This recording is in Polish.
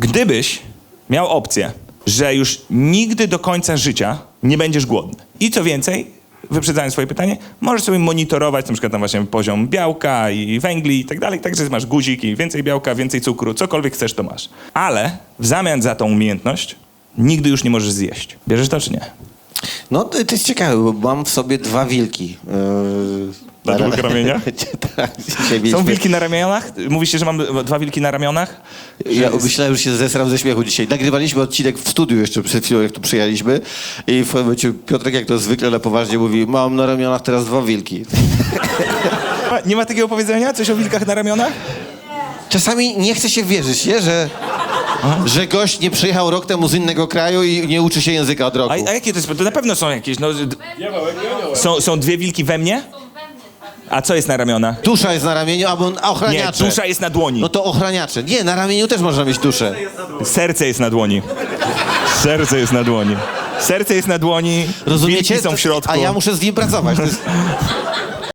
Gdybyś miał opcję, że już nigdy do końca życia nie będziesz głodny. I co więcej, wyprzedzając swoje pytanie, możesz sobie monitorować na przykład tam właśnie poziom białka i węgli i tak dalej, także masz guzik i więcej białka, więcej cukru, cokolwiek chcesz, to masz. Ale w zamian za tą umiejętność nigdy już nie możesz zjeść. Bierzesz to czy nie? No to jest ciekawe, bo mam w sobie dwa wilki. Na ramieniach? tak, dzisiaj Są wilki na ramionach? Mówicie, że mam dwa wilki na ramionach? Ja myślałem, że się zesram ze śmiechu dzisiaj. Nagrywaliśmy odcinek w studiu jeszcze przed chwilą, jak tu przyjechaliśmy. I w momencie Piotrek, jak to zwykle, ale poważnie mówi, mam na ramionach teraz dwa wilki. Nie ma takiego powiedzenia? Coś o wilkach na ramionach? Czasami nie chce się wierzyć, nie? Że, że gość nie przyjechał rok temu z innego kraju i nie uczy się języka od roku. A, a jakie to jest? To na pewno są jakieś. No, d- są, są dwie wilki we mnie? A co jest na ramionach? Dusza jest na ramieniu, albo Nie, ochraniacze. dusza jest na dłoni. No to ochraniacze. Nie, na ramieniu też można mieć duszę. Serce jest na dłoni. Serce jest na dłoni. Serce jest na dłoni, Rozumiecie? wilki są w środku. A ja muszę z nim pracować. To jest...